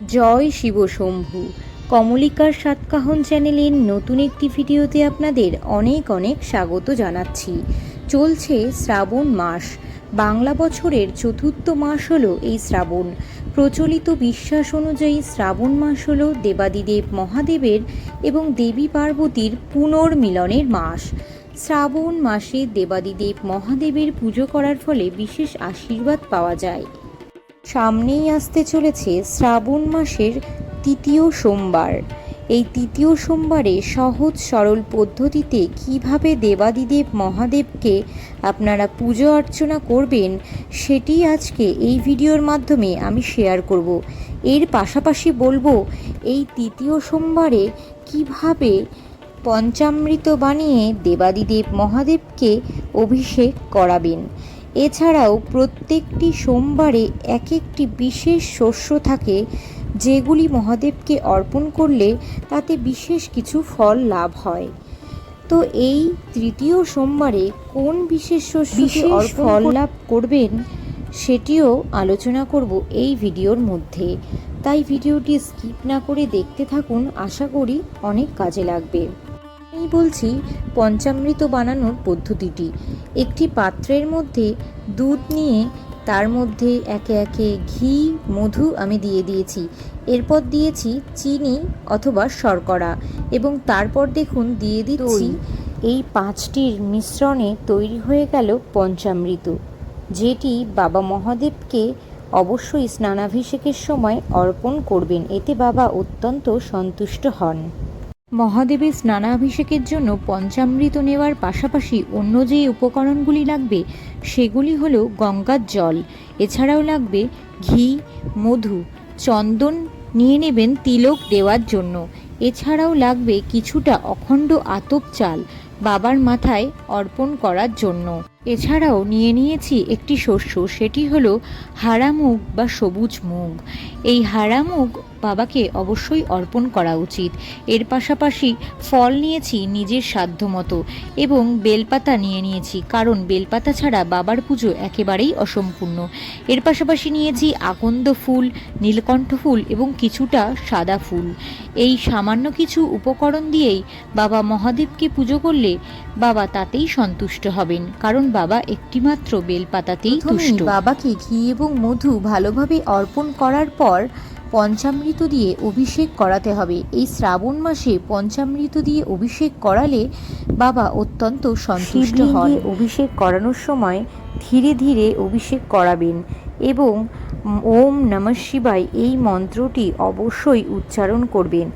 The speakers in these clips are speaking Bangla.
জয় শিব শম্ভু। কমলিকার সাতকাহন চ্যানেলের নতুন একটি ভিডিওতে আপনাদের অনেক অনেক স্বাগত জানাচ্ছি। চলছে শ্রাবণ মাস। বাংলা বছরের চতুর্থ মাস হলো এই শ্রাবণ। প্রচলিত বিশ্বাস অনুযায়ী শ্রাবণ মাস হলো দেবাদিদেব মহাদেবের এবং দেবী পার্বতীর পুনর্মিলনের মাস। শ্রাবণ মাসে দেবাদিদেব মহাদেবের পুজো করার ফলে বিশেষ আশীর্বাদ পাওয়া যায়। সামনেই আসতে চলেছে শ্রাবণ মাসের তৃতীয় সোমবার। এই তৃতীয় সোমবারে সহজ সরল পদ্ধতিতে কীভাবে দেবাদিদেব মহাদেবকে আপনারা পুজো অর্চনা করবেন, সেটি আজকে এই ভিডিওর মাধ্যমে আমি শেয়ার করব। এর পাশাপাশি বলব, এই তৃতীয় সোমবারে কীভাবে পঞ্চামৃত বানিয়ে দেবাদিদেব মহাদেবকে অভিষেক করাবেন। এছাড়াও প্রত্যেকটি সোমবারে এক একটি বিশেষ শস্য থাকে যেগুলি মহাদেবকে অর্পণ করলে তাতে বিশেষ কিছু ফল লাভ হয়। তো এই তৃতীয় সোমবারে কোন বিশেষ শস্যকে ফল লাভ করবেন সেটিও আলোচনা করব এই ভিডিওর মধ্যে। তাই ভিডিওটি স্কিপ না করে দেখতে থাকুন আশা করি অনেক কাজে লাগবে। আমি বলছি পঞ্চামৃত বানানোর পদ্ধতিটি। একটি পাত্রের মধ্যে দুধ নিয়ে তার মধ্যে একে একে ঘি মধু আমি দিয়ে দিয়েছি। এরপর দিয়েছি চিনি অথবা শর্করা এবং তারপর দেখুন দিয়ে দিচ্ছি এই পাঁচটির মিশ্রণে তৈরি হয়ে গেল পঞ্চামৃত যেটি বাবা মহাদেবকে অবশ্যই স্নানাভিষেকের সময় অর্পণ করবেন। এতে বাবা অত্যন্ত সন্তুষ্ট হন। মহাদেবের স্নানাভিষেকের জন্য পঞ্চামৃত নেওয়ার পাশাপাশি অন্য যে উপকরণগুলি লাগবে, সেগুলি হলো গঙ্গার জল। এছাড়াও লাগবে ঘি, মধু, চন্দন নিয়ে নেবেন তিলক দেওয়ার জন্য। এছাড়াও লাগবে কিছুটা অখণ্ড আতপ চাল বাবার মাথায় অর্পণ করার জন্য। এছাড়াও নিয়ে নিয়েছি একটি শস্য, সেটি হলো হারা মুগ বা সবুজ মুগ। এই হারা মুগ বাবাকে অবশ্যই অর্পণ করা উচিত। এর পাশাপাশি ফল নিয়েছি নিজের সাধ্য মতো এবং বেলপাতা নিয়ে নিয়েছি কারণ বেলপাতা ছাড়া বাবার পুজো একেবারেই অসম্পূর্ণ। এর পাশাপাশি নিয়েছি আকন্দ ফুল নীলকণ্ঠ ফুল এবং কিছুটা সাদা ফুল। এই সামান্য কিছু উপকরণ দিয়েই বাবা মহাদেবকে পুজো করলে বাবা তাতেই সন্তুষ্ট হবেন কারণ বাবা একটিমাত্র বেলপাতাতেই তুষ্ট। বাবাকে ঘি এবং মধু ভালোভাবে অর্পণ করার পর পঞ্চামৃত দিয়ে অভিষেক করাতে হবে। এই শ্রাবণ মাসে পঞ্চামৃত দিয়ে অভিষেক করালে বাবা অত্যন্ত সন্তুষ্ট হন। অভিষেক করানোর সময় ধীরে ধীরে অভিষেক করাবেন এবং ওম নমঃ শিবায় এই মন্ত্রটি অবশ্যই উচ্চারণ করবেন।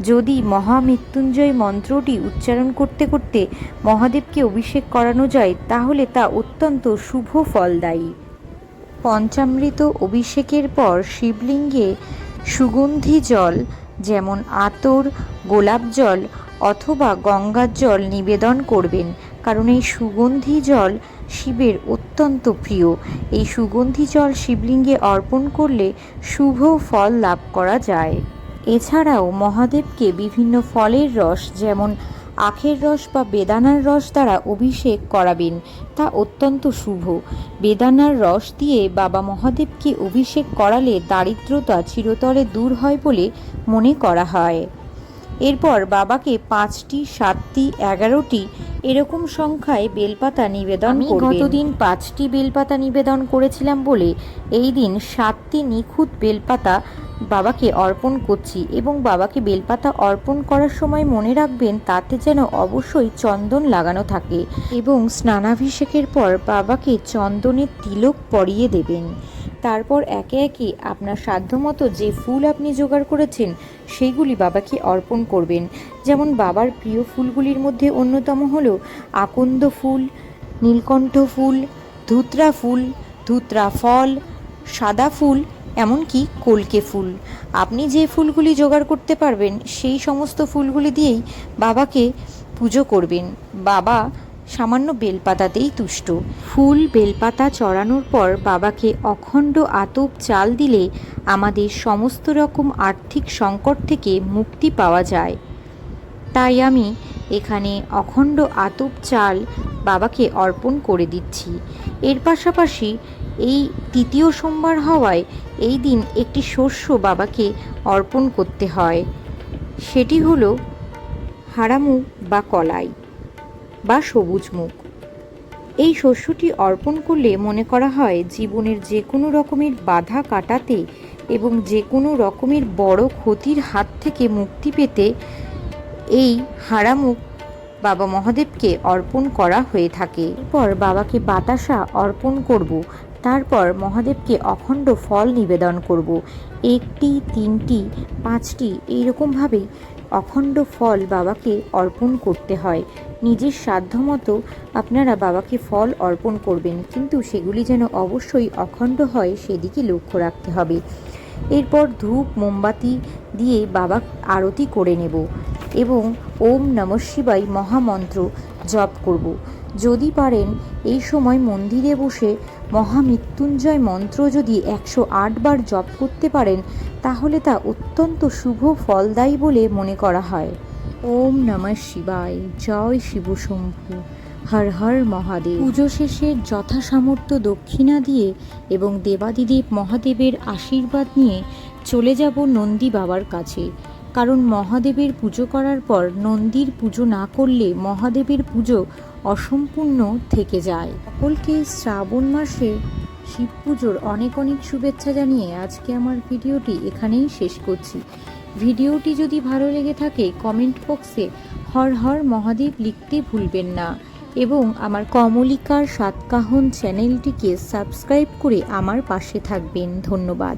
যদি মহামৃত্যুঞ্জয় মন্ত্রটি উচ্চারণ করতে করতে মহাদেবকে অভিষেক করানো যায় তাহলে তা অত্যন্ত শুভ ফলদায়ী। পঞ্চামৃত অভিষেকের পর শিবলিঙ্গে সুগন্ধি জল, যেমন আতর, গোলাপ জল অথবা গঙ্গার জল নিবেদন করবেন, কারণ এই সুগন্ধি জল শিবের অত্যন্ত প্রিয়। এই সুগন্ধি জল শিবলিঙ্গে অর্পণ করলে শুভ ফল লাভ করা যায়। এছাড়াও মহাদেবকে বিভিন্ন ফলের রস, যেমন আখের রস বা বেদানার রস দ্বারা অভিষেক করাবেন তা অত্যন্ত শুভ। বেদানার রস দিয়ে বাবা মহাদেবকে অভিষেক করালে দারিদ্রতা চিরতরে দূর হয় বলে মনে করা হয়। এরপর বাবাকে পাঁচটি সাতটি এগারোটি এরকম সংখ্যায় বেলপাতা নিবেদন আমি গতদিন পাঁচটি বেলপাতা নিবেদন করেছিলাম বলে এই দিন সাতটি নিখুঁত বেলপাতা বাবাকে অর্পণ করছি এবং বাবাকে বেলপাতা অর্পণ করার সময় মনে রাখবেন তাতে যেন অবশ্যই চন্দন লাগানো থাকে এবং স্নানাভিষেকের পর বাবাকে চন্দনের তিলক পরিয়ে দেবেন। তারপর একে একে আপনার সাধ্যমতো যে ফুল আপনি জোগাড় করেছেন, সেইগুলি বাবাকে অর্পণ করবেন। যেমন বাবার প্রিয় ফুলগুলির মধ্যে অন্যতম হলো আকন্দ ফুল, নীলকণ্ঠ ফুল, ধুতরা ফুল, ধুতরা ফল, সাদা ফুল এমনকি কলকে ফুল। আপনি যে ফুলগুলি জোগাড় করতে পারবেন, সেই সমস্ত ফুলগুলি দিয়েই বাবাকে পুজো করবেন। বাবা সামান্য বেলপাতাতেই তুষ্ট। ফুল বেলপাতা চড়ানোর পর বাবাকে অখণ্ড আতপ চাল দিলে আমাদের সমস্ত রকম আর্থিক সংকট থেকে মুক্তি পাওয়া যায়। তাই আমি এখানে অখণ্ড আতপ চাল বাবাকে অর্পণ করে দিচ্ছি। এর পাশাপাশি এই তৃতীয় সোমবার হওয়ায় এই দিন একটি শস্য বাবাকে অর্পণ করতে হয়। সেটি হলো হারামুখ বা কলাই বা সবুজ মুখ এই শস্যটি অর্পণ করলে মনে করা হয় জীবনের যে কোনো রকমের বাধা কাটাতে এবং যে কোনো রকমের বড় ক্ষতির হাত থেকে মুক্তি পেতে এই হারামুখ বাবা মহাদেবকে অর্পণ করা হয়ে থাকে। এরপর বাবাকে বাতাসা অর্পণ করব তারপর মহাদেবকে অখণ্ড ফল নিবেদন করব। একটি, তিনটি, পাঁচটি এইরকমভাবেই অখণ্ড ফল বাবাকে অর্পণ করতে হয়। নিজের সাধ্যমতো আপনারা বাবাকে ফল অর্পণ করবেন, কিন্তু সেগুলি যেন অবশ্যই অখণ্ড হয় সেদিকে লক্ষ্য রাখতে হবে। এরপর ধূপ, মোমবাতি দিয়ে বাবা আরতি করে নেব এবং ওম নম শিবাই মহামন্ত্র জপ করব। যদি পারেন, এই সময় মন্দিরে বসে মহামৃত্যুঞ্জয় মন্ত্র যদি একশো আট বার জপ করতে পারেন তাহলে তা অত্যন্ত শুভ ফলদায়ী বলে মনে করা হয়। ওম নমঃ শিবায়। জয় শিব শম্ভু। হর হর মহাদেব। পুজো শেষে যথাসামর্থ্য দক্ষিণা দিয়ে এবং দেবাদিদেব মহাদেবের আশীর্বাদ নিয়ে চলে যাব নন্দী বাবার কাছে। কারণ মহাদেবের পুজো করার পর নন্দীর পুজো না করলে মহাদেবের পুজো অসম্পূর্ণ থেকে যায়। সকলকে শ্রাবণ মাসে শিব পুজোর অনেক অনেক শুভেচ্ছা জানিয়ে আজকে আমার ভিডিওটি এখানেই শেষ করছি। ভিডিওটি যদি ভালো লেগে থাকে কমেন্ট বক্সে হর হর মহাদেব লিখতে ভুলবেন না এবং আমার কমলিকার সাতকাহন চ্যানেলটিকে সাবস্ক্রাইব করে আমার পাশে থাকবেন। ধন্যবাদ।